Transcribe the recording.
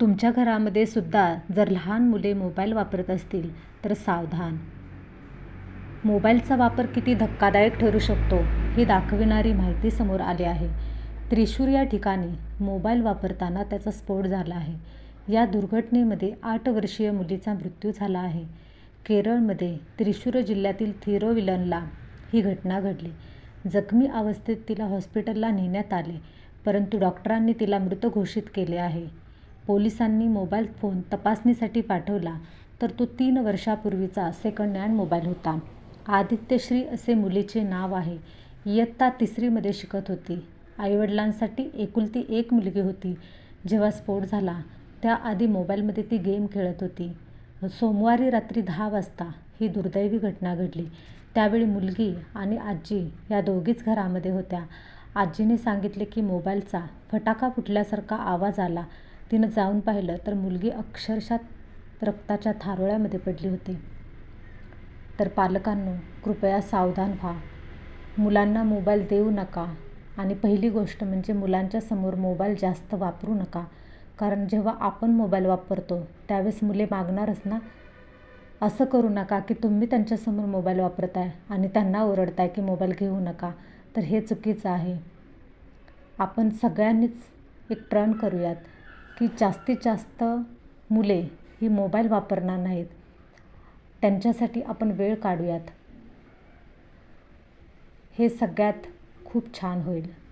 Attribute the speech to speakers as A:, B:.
A: तुमच्या घरामध्ये सुद्धा जर लहान मुले मोबाईल वापरत असतील तर सावधान. मोबाईलचा वापर किती धक्कादायक ठरू शकतो हे दाखविणारी माहिती समोर आली आहे. त्रिशूर या ठिकाणी मोबाईल वापरताना त्याचा स्फोट झाला आहे. या दुर्घटनेमध्ये आठ वर्षीय मुलीचा मृत्यू झाला आहे. केरळमध्ये त्रिशूर जिल्ह्यातील थिरोविलनला ही घटना घडली. जखमी अवस्थेत तिला हॉस्पिटलला नेण्यात आले परंतु डॉक्टरांनी तिला मृत घोषित केले आहे. पोलिसांनी मोबाईल फोन तपासणीसाठी पाठवला तर तो तीन वर्षापूर्वीचा सेकंड हँड मोबाईल होता. आदित्यश्री असे मुलीचे नाव आहे. इयत्ता तिसरीमध्ये शिकत होती. आईवडिलांसाठी एकुलती एक मुलगी होती. जेव्हा स्फोट झाला त्याआधी मोबाईलमध्ये ती गेम खेळत होती. सोमवारी रात्री दहा वाजता ही दुर्दैवी घटना घडली. त्यावेळी मुलगी आणि आजी या दोघीच घरामध्ये होत्या. आजीने सांगितले की मोबाईलचा फटाका फुटल्यासारखा आवाज आला. तिनं जाऊन पाहिलं तर मुलगी अक्षरशः रक्ताच्या थारोळ्यामध्ये पडली होती. तर पालकांनो कृपया सावधान व्हा. मुलांना मोबाईल देऊ नका आणि पहिली गोष्ट म्हणजे मुलांच्या समोर मोबाईल जास्त वापरू नका. कारण जेव्हा आपण मोबाईल वापरतो त्यावेळेस मुले मागणारच ना? असं करू नका की तुम्ही त्यांच्यासमोर मोबाईल वापरत आहे आणि त्यांना ओरडताय की मोबाईल घेऊ नका. तर हे चुकीचं आहे. आपण सगळ्यांनीच एक ट्रन करूयात. की जास्तीत जास्त मुले ही मोबाईल वापरणार नाहीत. त्यांच्यासाठी आपण वेळ काढूयात. हे सगळ्यात खूप छान होईल.